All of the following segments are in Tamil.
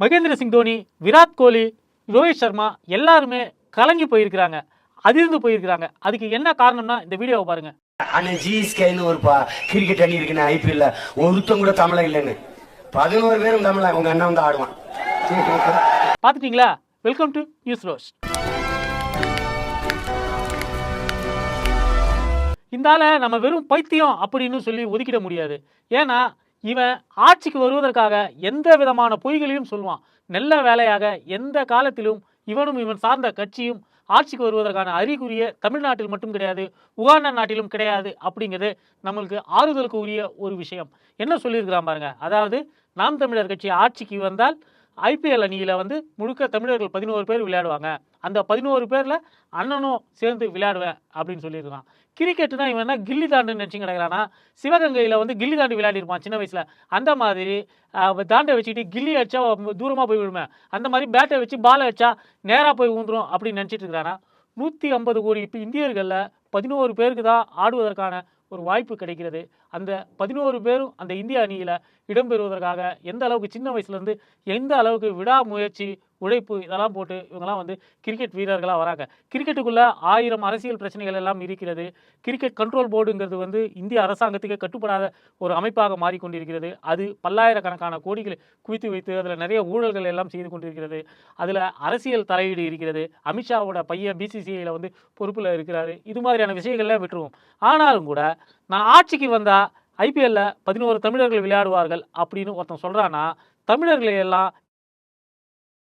மகேந்திர சிங் தோனி விராட் கோலி ரோஹித் சர்மா எல்லாருமே கலங்கி போயிருக்கிறாங்க. அதிர்ந்து போயிருக்கிறாங்க. அதுக்கு என்ன காரணம்னா இந்த வீடியோவை பாருங்க. அண்ணன் ஜிஎஸ்கேன்னு ஒரு பா கிரிக்கெட் அணி இருக்குன்னு ஐபிஎல்ல ஒருத்தன் கூட தமிழ இல்லைன்னு பதினோரு பேரும் தமிழ உங்க அண்ணன் வந்து ஆடுவான். பார்த்துட்டீங்களா வெல்கம் டு நியூஸ் ரோஸ் இந்த ஆளை நம்ம வெறும் பைத்தியம் அப்படின்னு சொல்லி ஒதுக்கிட முடியாது. ஏன்னா இவன் ஆட்சிக்கு வருவதற்காக எந்த விதமான பொய்களையும் சொல்லுவான். நல்ல வேலையாக எந்த காலத்திலும் இவனும் இவன் சார்ந்த கட்சியும் ஆட்சிக்கு வருவதற்கான அறிகுறிய தமிழ்நாட்டில் மட்டும் கிடையாது உகாண்டா நாட்டிலும் கிடையாது அப்படிங்கிறது நம்மளுக்கு ஆறுதலுக்கு உரிய ஒரு விஷயம். என்ன சொல்லியிருக்கிறான் பாருங்க. அதாவது நாம் தமிழர் கட்சி ஆட்சிக்கு வந்தால் ஐபிஎல் அணியில் வந்து முழுக்க தமிழர்கள் பதினோரு பேர் விளையாடுவாங்க. அந்த பதினோரு பேரில் அண்ணனும் சேர்ந்து விளையாடுவேன் அப்படின்னு சொல்லியிருக்கான். கிரிக்கெட்டுனா இவன் என்ன கில்லி தாண்டுன்னு நினச்சி கிடக்கிறானா? சிவகங்கையில் வந்து கில்லி தாண்டு விளையாடிருப்பான் சின்ன வயசில். அந்த மாதிரி தாண்டை வச்சுக்கிட்டு கில்லி அடிச்சா தூரமாக போய் விழுவேன். அந்த மாதிரி பேட்டை வச்சு பாலை அடிச்சா நேராக போய் ஊந்துரும் அப்படின்னு நினச்சிட்டு இருக்கிறானா நூற்றி ஐம்பது கோடி இப்போ இந்தியர்களில் பதினோரு பேருக்கு தான் ஆடுவதற்கான ஒரு வாய்ப்பு கிடைக்கிறது. அந்த பதினோரு பேரும் அந்த இந்திய அணியில் இடம்பெறுவதற்காக எந்த அளவுக்கு சின்ன வயசுலேருந்து எந்த அளவுக்கு விடாமுயற்சி உழைப்பு இதெல்லாம் போட்டு இவங்கெல்லாம் வந்து கிரிக்கெட் வீரர்களாக வராங்க. கிரிக்கெட்டுக்குள்ளே ஆயிரம் அரசியல் பிரச்சனைகள் எல்லாம் இருக்கிறது. கிரிக்கெட் கண்ட்ரோல் போர்டுங்கிறது வந்து இந்திய அரசாங்கத்துக்கு கட்டுப்படாத ஒரு அமைப்பாக மாறிக்கொண்டிருக்கிறது. அது பல்லாயிரக்கணக்கான கோடிகளை குவித்து வைத்து அதில் நிறைய ஊழல்கள் எல்லாம் செய்து கொண்டிருக்கிறது. அதில் அரசியல் தலையீடு இருக்கிறது. அமித்ஷாவோட பையன் பிசிசிஐயில் வந்து பொறுப்பில் இருக்கிறாரு. இது மாதிரியான விஷயங்கள்லாம் விட்டுருவோம். ஆனாலும் கூட நான் ஆட்சிக்கு வந்தால் ஐபிஎல்ல பதினோரு தமிழர்கள் விளையாடுவார்கள் அப்படின்னு ஒருத்தன் சொல்கிறான்னா தமிழர்களை எல்லாம்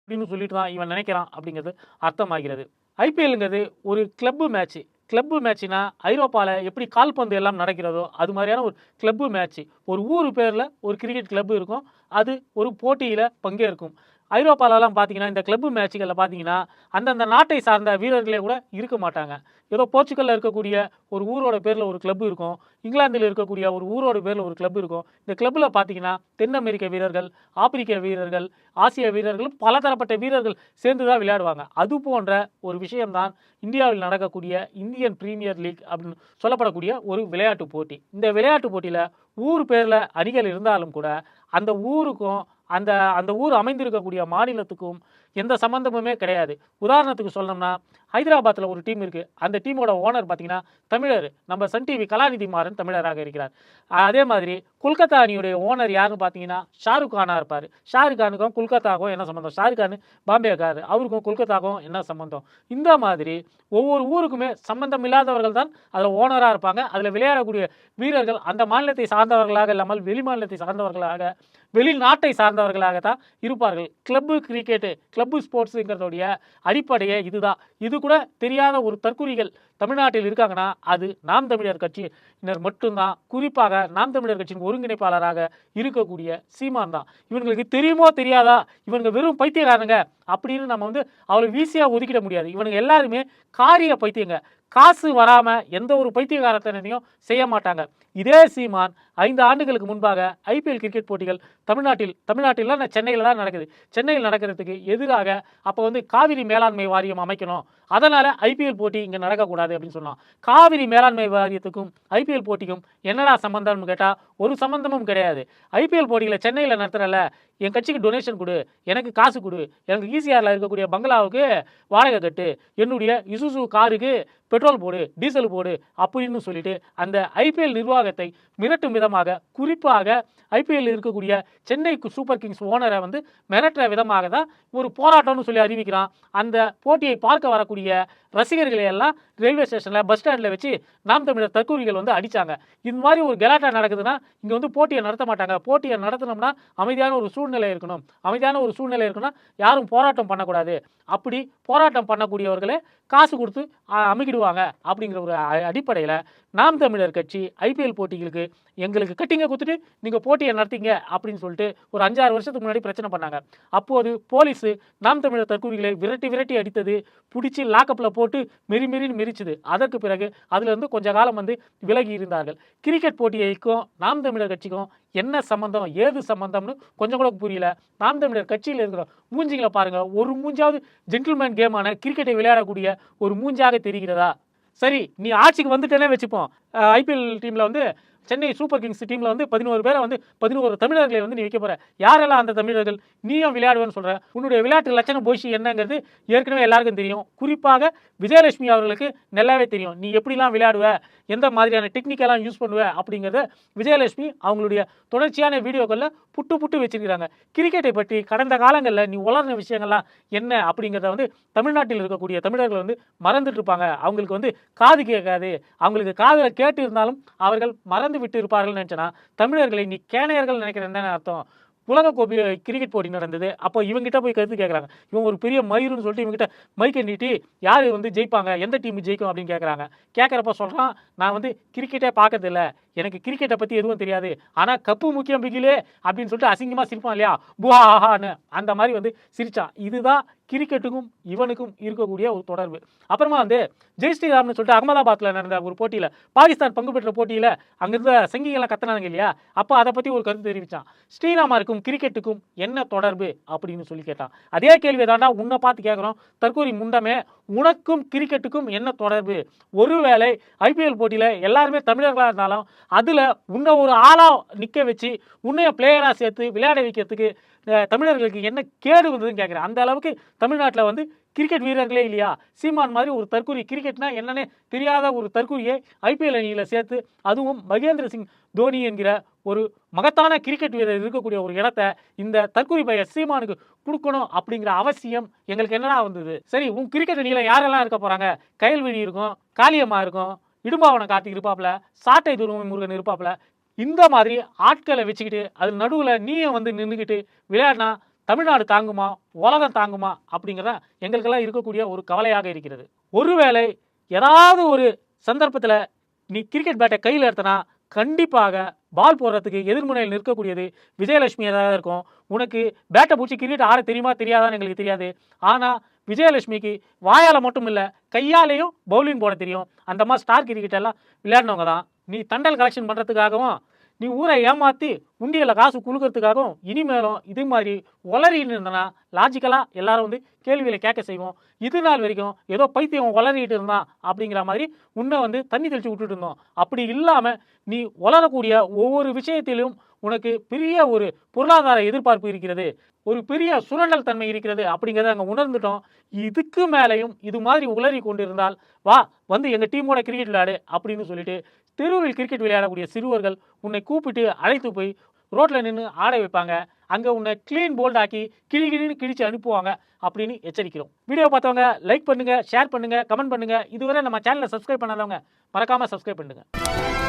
அப்படின்னு சொல்லிட்டு தான் இவன் நினைக்கிறான் அப்படிங்கிறது அர்த்தமாகிறது. ஐபிஎல்ங்கிறது ஒரு கிளப்பு மேட்ச்சு கிளப்பு மேட்ச்னா ஐரோப்பாவில் எப்படி கால்பந்து எல்லாம் நடக்கிறதோ அது மாதிரியான ஒரு கிளப்பு மேட்ச்சு ஒரு ஊர் பேரில் ஒரு கிரிக்கெட் கிளப்பு இருக்கும். அது ஒரு போட்டியில் பங்கேற்கும். ஐரோப்பாலலாம் பார்த்தீங்கன்னா இந்த கிளப்பு மேட்சுகளில் பார்த்தீங்கன்னா அந்தந்த நாட்டை சார்ந்த வீரர்களே கூட இருக்க மாட்டாங்க. ஏதோ போர்ச்சுகலில் இருக்கக்கூடிய ஒரு ஊரோட பேரில் ஒரு கிளப் இருக்கும். இங்கிலாந்தில் இருக்கக்கூடிய ஒரு ஊரோட பேரில் ஒரு கிளப் இருக்கும். இந்த கிளப்பில் பார்த்தீங்கன்னா தென் அமெரிக்க வீரர்கள் ஆப்பிரிக்க வீரர்கள் ஆசிய வீரர்கள் பலதரப்பட்ட வீரர்கள் சேர்ந்து தான் விளையாடுவாங்க. அது போன்ற ஒரு விஷயம்தான் இந்தியாவில் நடக்கக்கூடிய இந்தியன் பிரீமியர் லீக் அப்படின்னு சொல்லப்படக்கூடிய ஒரு விளையாட்டு போட்டி. இந்த விளையாட்டு போட்டியில் ஊர் பேரில் அணிகள் இருந்தாலும் கூட அந்த ஊருக்கும் அந்த அந்த ஊர் அமைந்திருக்கக்கூடிய மாநிலத்துக்கும் எந்த சம்மந்தமுமே கிடையாது. உதாரணத்துக்கு சொல்லணும்னா ஹைதராபாத்தில் ஒரு டீம் இருக்குது அந்த டீமோட ஓனர் பார்த்தீங்கன்னா தமிழர். நம்ம சன் டிவி கலாநிதி மாறன் தமிழராக இருக்கிறார். அதே மாதிரி கொல்கத்தா அணியுடைய ஓனர் யாருன்னு பார்த்தீங்கன்னா ஷாருக் கானாக இருப்பார். ஷாருக் கானுக்கும் கொல்கத்தாவுக்கும் என்ன சம்மந்தம் ஷாருக் கான் பாம்பேக்கார் அவருக்கும் கொல்கத்தாவுக்கும் என்ன சம்மந்தம் இந்த மாதிரி ஒவ்வொரு ஊருக்குமே சம்பந்தம் இல்லாதவர்கள் தான் அதில் ஓனராக இருப்பாங்க. அதில் விளையாடக்கூடிய வீரர்கள் அந்த மாநிலத்தை சார்ந்தவர்களாக இல்லாமல் வெளி மாநிலத்தை சார்ந்தவர்களாக வெளிநாட்டை சார்ந்தவர்களாக தான் இருப்பார்கள் கிளப்பு கிரிக்கெட்டு கிளப்பு ஸ்போர்ட்ஸுங்கிறதுடைய அடிப்படையே இதுதான். இது கூட தெரியாத ஒரு தற்குறிகள் தமிழ்நாட்டில் இருக்காங்கன்னா அது நாம் தமிழர் கட்சியினர் மட்டும்தான். குறிப்பாக நாம் தமிழர் கட்சியின் ஒருங்கிணைப்பாளராக இருக்கக்கூடிய சீமான் தான். இவங்களுக்கு தெரியுமோ தெரியாதா? இவங்க வெறும் பைத்தியக்காரங்க அப்படின்னு நம்ம வந்து அவ்வளோ ஈஸியாக ஒதுக்கிட முடியாது. இவனுங்க எல்லாருமே காரிய பைத்தியங்க. காசு வராமல் எந்த ஒரு பைத்தியகாரத்தனையும் செய்ய மாட்டாங்க. இதே சீமான் ஐந்து ஆண்டுகளுக்கு முன்பாக ஐபிஎல் கிரிக்கெட் போட்டிகள் தமிழ்நாட்டில் தமிழ்நாட்டில் நான் சென்னையில் தான் நடக்குது. சென்னையில் நடக்கிறதுக்கு எதிராக அப்போ வந்து காவிரி மேலாண்மை வாரியம் அமைக்கணும். அதனால் ஐபிஎல் போட்டி இங்கே நடக்கக்கூடாது அப்படின்னு சொன்னான். காவிரி மேலாண்மை வாரியத்துக்கும் ஐபிஎல் போட்டிக்கும் என்னடா சம்பந்தம்னு கேட்டால் ஒரு சம்பந்தமும் கிடையாது. ஐபிஎல் போட்டிகளை சென்னையில் நடத்துகிறல என் கட்சிக்கு டொனேஷன் கொடு எனக்கு காசு கொடு எனக்கு ஈசிஆரில் இருக்கக்கூடிய பங்களாவுக்கு வாடகை கட்டு என்னுடைய இசுசு காருக்கு பெட்ரோல் போடு டீசல் போடு அப்படின்னு சொல்லிட்டு அந்த ஐபிஎல் நிர்வாகத்தை மிரட்டும் விதமாக குறிப்பாக ஐபிஎல் இருக்கக்கூடிய சென்னை சூப்பர் கிங்ஸ் ஓனரை வந்து மிரட்டுற விதமாக தான் ஒரு போராட்டம்னு சொல்லி அறிவிக்கிறான். அந்த போட்டியை பார்க்க வரக்கூடிய ரசிகர்களை எல்லாம் ரயில்வே ஸ்டேஷனில் பஸ் ஸ்டாண்டில் வச்சு நாம் தமிழர் தற்கூரிகள் வந்து அடித்தாங்க இது மாதிரி ஒரு கலாட்டா நடக்குதுன்னா இங்கே வந்து போட்டியை நடத்த மாட்டாங்க. போட்டியை நடத்தினோம்னா அமைதியான ஒரு சூழ்நிலை இருக்கணும். அமைதியான ஒரு சூழ்நிலை இருக்குன்னா யாரும் போராட்டம் பண்ணக்கூடாது. அப்படி போராட்டம் பண்ணக்கூடியவர்களே காசு கொடுத்து அமைக்கிடுவாங்க அமுக்கிடுவாங்க அப்படிங்கிற ஒரு அடிப்படையில் நாம் தமிழர் கட்சி ஐபிஎல் போட்டிகளுக்கு எங்களுக்கு கட்டிங்க கொடுத்துட்டு நீங்கள் போட்டியை நடத்திங்க அப்படின்னு சொல்லிட்டு ஒரு அஞ்சாறு வருஷத்துக்கு முன்னாடி பிரச்சனை பண்ணாங்க. அப்போது போலீஸு நாம் தமிழர் தற்கூரிகளை விரட்டி விரட்டி அடித்தது பிடிச்சி லாக்கப்பில் போட்டு மெரி மெரின்னு மெரிச்சுது அதற்கு பிறகு அதிலிருந்து கொஞ்ச காலம் வந்து விலகி இருந்தார்கள். கிரிக்கெட் போட்டியைக்கும் நாம் தமிழர் கட்சிக்கும் என்ன சம்மந்தம் ஏது சம்மந்தம்னு கொஞ்சம் கூட புரியல. நாம் தமிழர் கட்சியில் இருக்கிற மூஞ்சிகளை பாருங்கள் ஒரு மூஞ்சாவது ஜென்டில்மேன் கேமான கிரிக்கெட்டை விளையாடக்கூடிய ஒரு மூஞ்சாக தெரிகிறதா? சரி நீ ஆட்சிக்கு வந்துட்டேனே வச்சுப்போம். ஐபிஎல் டீமில் வந்து சென்னை சூப்பர் கிங்ஸ் டீமில் வந்து பதினோரு பேரை வந்து பதினோரு தமிழர்களை வந்து நீ வைக்க போகிற யாரெல்லாம் அந்த தமிழர்கள்? நீயும் விளையாடுவேன்னு சொல்கிற உன்னுடைய விளையாட்டு லட்சணம் போஷி என்னங்கிறது ஏற்கனவே எல்லாருக்கும் தெரியும். குறிப்பாக விஜயலட்சுமி அவர்களுக்கு நல்லாவே தெரியும். நீ எப்படிலாம் விளையாடுவ? எந்த மாதிரியான டெக்னிக்கெல்லாம் யூஸ் பண்ணுவ? அப்படிங்கிறத விஜயலட்சுமி அவங்களுடைய தொடர்ச்சியான வீடியோக்களில் புட்டு புட்டு வச்சிருக்கிறாங்க. கிரிக்கெட்டை பற்றி கடந்த காலங்களில் நீ வளர்ந்த விஷயங்கள்லாம் என்ன? அப்படிங்கிறத வந்து தமிழ்நாட்டில் இருக்கக்கூடிய தமிழர்கள் வந்து மறந்துட்டு இருப்பாங்க. அவங்களுக்கு வந்து காது கேட்காது. அவங்களுக்கு காதில் கேட்டு இருந்தாலும் அவர்கள் மறந்து விட்டு இருப்பார்கள் நினச்சனா தமிழர்களை நீ கேனையர்கள் நினைக்கிறேன் தானே அர்த்தம். உலக கோப்பை கிரிக்கெட் போட்டி நடந்தது. அப்போ இவங்ககிட்ட போய் கருத்து கேட்குறாங்க இவன் ஒரு பெரிய மயிருன்னு சொல்லிட்டு இவங்ககிட்ட மைக்கை நீட்டி யார் வந்து ஜெயிப்பாங்க எந்த டீம் ஜெயிக்கும் அப்படின்னு கேட்குறாங்க கேட்குறப்ப சொல்கிறான் நான் வந்து கிரிக்கெட்டே பார்க்கறதில்ல எனக்கு கிரிக்கெட்டை பற்றி எதுவும் தெரியாது. ஆனால் கப்பு முக்கியம் பிகிலே அப்படின்னு சொல்லிட்டு அசிங்கமாக சிரிப்பான் இல்லையா? புஹாஹான்னு அந்த மாதிரி வந்து சிரிச்சான். இதுதான் கிரிக்கெட்டுக்கும் இவனுக்கும் இருக்கக்கூடிய ஒரு தொடர்பு. அப்புறமா வந்து ஜெய் ஸ்ரீராம்னு சொல்லிட்டு அகமதாபாத்தில் நடந்த ஒரு போட்டியில் பாகிஸ்தான் பங்கு பெற்ற போட்டியில் அங்கிருந்த சங்கிகள்லாம் கத்தினாங்க இல்லையா? அப்போ அதை பற்றி ஒரு கருத்து தெரிவித்தான் ஸ்ரீராமாருக்கும் கிரிக்கெட்டுக்கும் என்ன தொடர்பு அப்படின்னு சொல்லி கேட்டான். அதே கேள்வி தாண்டா உன்னை பார்த்து கேட்குறோம் தற்கூரி முண்டமே உனக்கும் கிரிக்கெட்டுக்கும் என்ன தொடர்பு? ஒருவேளை ஐபிஎல் போட்டியில் எல்லாருமே தமிழர்களாக இருந்தாலும் அதில் உன்னை ஒரு ஆளாக நிற்க வச்சு உன்னைய பிளேயராக சேர்த்து விளையாட வைக்கிறதுக்கு தமிழர்களுக்கு என்ன கேடு வந்ததுன்னு கேட்குறேன் அந்த அளவுக்கு தமிழ்நாட்டில் வந்து கிரிக்கெட் வீரர்களே இல்லையா? சீமான் மாதிரி ஒரு தற்கூரி கிரிக்கெட்னா என்னன்னே தெரியாத ஒரு தற்கூரியை ஐபிஎல் அணியில் சேர்த்து அதுவும் மகேந்திர சிங் தோனி என்கிற ஒரு மகத்தான கிரிக்கெட் வீரர் இருக்கக்கூடிய ஒரு இடத்த இந்த தற்கூரி பய சீமானுக்கு கொடுக்கணும் அப்படிங்கிற அவசியம் எங்களுக்கு என்னடா வந்தது? சரி உன் கிரிக்கெட் அணியில் யாரெல்லாம் இருக்க போகிறாங்க கயல்விழி இருக்கும் காளியம்மா இருக்கும் இடும்பாவனை கார்த்திக் இருப்பாப்புல சாட்டை துருவம் முருகன் இருப்பாப்புல இந்த மாதிரி ஆட்களை வச்சுக்கிட்டு அது நடுவில் நீயும் வந்து நின்றுக்கிட்டு விளையாடினா தமிழ்நாடு தாங்குமா? உலகம் தாங்குமா? அப்படிங்கிறத எங்களுக்கெல்லாம் இருக்கக்கூடிய ஒரு கவலையாக இருக்கிறது. ஒருவேளை ஏதாவது ஒரு சந்தர்ப்பத்தில் நீ கிரிக்கெட் பேட்டை கையில் எடுத்தனா கண்டிப்பாக பால் போடுறதுக்கு எதிர்முனையில் நிற்கக்கூடியது விஜயலட்சுமியாக தான் இருக்கும். உனக்கு பேட்டை பூச்சி கிரிக்கெட் ஆட தெரியுமா தெரியாதான்னு எங்களுக்கு தெரியாது. ஆனால் விஜயலட்சுமிக்கு வாயால் மட்டும் இல்லை கையாலேயும் பவுலிங் போட தெரியும். அந்த மாதிரி ஸ்டார் கிரிக்கெட் எல்லாம் விளையாடினவங்க தான் நீ தண்டல் கலெக்ஷன் பண்ணுறதுக்காகவும் நீ ஊரை ஏமாற்றி உண்டியில் காசு குலுக்கிறதுக்காகவும் இனிமேலும் இது மாதிரி உளறிட்டு இருந்தனா லாஜிக்கலாக எல்லாரும் வந்து கேள்விகளை கேட்க செய்வோம். இது நாள் வரைக்கும் ஏதோ பைத்தியம் உளறிட்டு இருந்தான் அப்படிங்கிற மாதிரி உன்னை வந்து தண்ணி தெளித்து விட்டுட்டு இருந்தோம். அப்படி இல்லாமல் நீ உளரக்கூடிய ஒவ்வொரு விஷயத்திலும் உனக்கு பெரிய ஒரு பொருளாதார எதிர்பார்ப்பு இருக்கிறது. ஒரு பெரிய சுரண்டல் தன்மை இருக்கிறது அப்படிங்கிறத அங்கே உணர்ந்துட்டோம். இதுக்கு மேலேயும் இது மாதிரி உளறி கொண்டிருந்தால் வா வந்து எங்கள் டீமோட கிரிக்கெட் விளையாடு அப்படின்னு சொல்லிட்டு தெருவில் கிரிக்கெட் விளையாடக்கூடிய சிறுவர்கள் உன்னை கூப்பிட்டு அழைத்து போய் ரோட்டில் நின்று ஆட வைப்பாங்க. அங்கே உன்னை க்ளீன் போல்ட் ஆக்கி கிளி கிழிச்சு அனுப்புவாங்க அப்படின்னு எச்சரிக்கிறோம். வீடியோ பார்த்தவங்க லைக் பண்ணுங்கள் ஷேர் பண்ணுங்கள் கமெண்ட் பண்ணுங்கள் இதுவரை நம்ம சேனலை சப்ஸ்கிரைப் பண்ணாதவங்க மறக்காமல் சப்ஸ்கிரைப் பண்ணுங்கள்